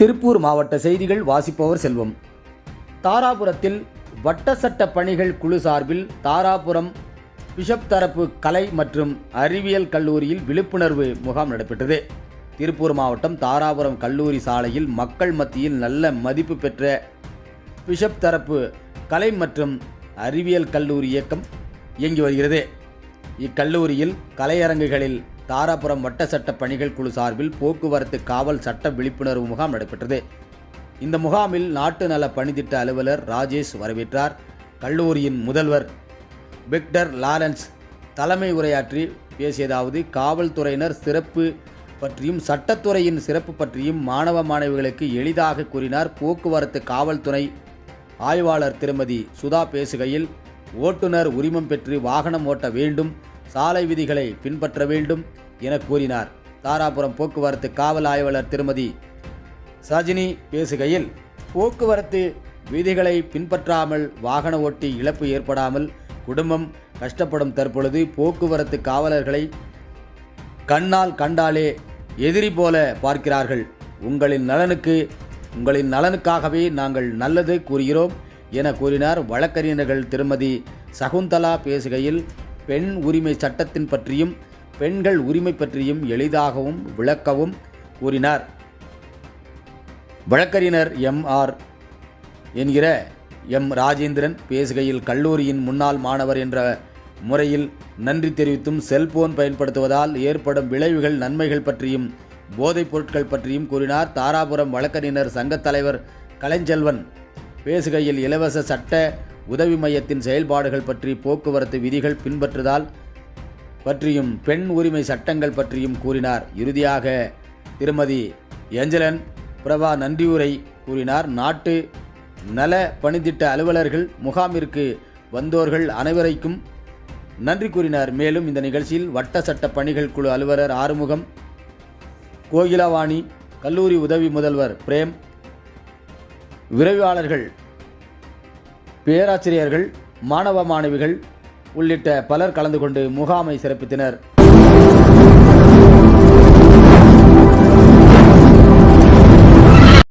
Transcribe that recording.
திருப்பூர் மாவட்ட செய்திகள் வாசிப்பவர் செல்வம். தாராபுரத்தில் வட்ட சட்ட பணிகள் குழு சார்பில் தாராபுரம் பிஷப் தரப்பு கலை மற்றும் அறிவியல் கல்லூரியில் விழிப்புணர்வு முகாம் நடைபெற்றது. திருப்பூர் மாவட்டம் தாராபுரம் கல்லூரி சாலையில் மக்கள் மத்தியில் நல்ல மதிப்பு பெற்ற பிஷப் தரப்பு கலை மற்றும் அறிவியல் கல்லூரி இயக்கம் இயங்கி வருகிறது. இக்கல்லூரியில் கலையரங்குகளில் தாராபுரம் வட்ட சட்ட பணிகள் குழு சார்பில் போக்குவரத்து காவல் சட்ட விழிப்புணர்வு முகாம் நடைபெற்றது. இந்த முகாமில் நாட்டு நல பணித்திட்ட அலுவலர் ராஜேஷ் வரவேற்றார். கல்லூரியின் முதல்வர் விக்டர் லாரன்ஸ் தலைமை உரையாற்றி பேசியதாவது காவல்துறையினர் சிறப்பு பற்றியும் சட்டத்துறையின் சிறப்பு பற்றியும் மாணவ மாணவிகளுக்கு எளிதாக கூறினார். போக்குவரத்து காவல்துறை ஆய்வாளர் திருமதி சுதா பேசுகையில் ஓட்டுநர் உரிமம் பெற்று வாகனம் ஓட்ட வேண்டும் சாலை விதிகளை பின்பற்ற வேண்டும் என கூறினார். தாராபுரம் போக்குவரத்து காவல் ஆய்வாளர் திருமதி சஜினி பேசுகையில் போக்குவரத்து விதிகளை பின்பற்றாமல் வாகன ஓட்டி இழப்பு ஏற்படாமல் குடும்பம் கஷ்டப்படும் தற்பொழுது போக்குவரத்து காவலர்களை கண்ணால் கண்டாலே எதிரி போல பார்க்கிறார்கள். உங்களின் நலனுக்கு உங்களின் நலனுக்காகவே நாங்கள் நல்லது கூறுகிறோம் என கூறினார் வழக்கறிஞர்கள் திருமதி சகுந்தலா பேசுகையில் பெண் உரிமை சட்டத்தின் பற்றியும் பெண்கள் உரிமை பற்றியும் எளிதாகவும் விளக்கவும் கூறினார். வழக்கறிஞர் எம். ஆர். என்கிற எம். ராஜேந்திரன் பேசுகையில் கல்லூரியின் முன்னாள் மாணவர் என்ற முறையில் நன்றி தெரிவித்தும் செல்போன் பயன்படுத்துவதால் ஏற்படும் விளைவுகள் நன்மைகள் பற்றியும் போதைப் பொருட்கள் பற்றியும் கூறினார். தாராபுரம் வழக்கறிஞர் சங்கத் தலைவர் கலைஞ்செல்வன் பேசுகையில் இலவச சட்ட உதவி மையத்தின் செயல்பாடுகள் பற்றி போக்குவரத்து விதிகள் பின்பற்றுதால் பற்றியும் பெண் உரிமை சட்டங்கள் பற்றியும் கூறினார். இறுதியாக திருமதி ஏஞ்சலன் பிரபா நன்றியுரை கூறினார். நாட்டு நல பணித்திட்ட அலுவலர்கள் முகாமிற்கு வந்தோர்கள் அனைவரைக்கும் நன்றி கூறினார். மேலும் இந்த நிகழ்ச்சியில் வட்ட சட்ட பணிகள் குழு அலுவலர் ஆறுமுகம் கோகிலாவாணி கல்லூரி உதவி முதல்வர் பிரேம் விரைவாளர்கள் பேராசிரியர்கள் மாணவ மாணவிகள் உள்ளிட்ட பலர் கலந்து கொண்டு முகாமை சிறப்பித்தனர்.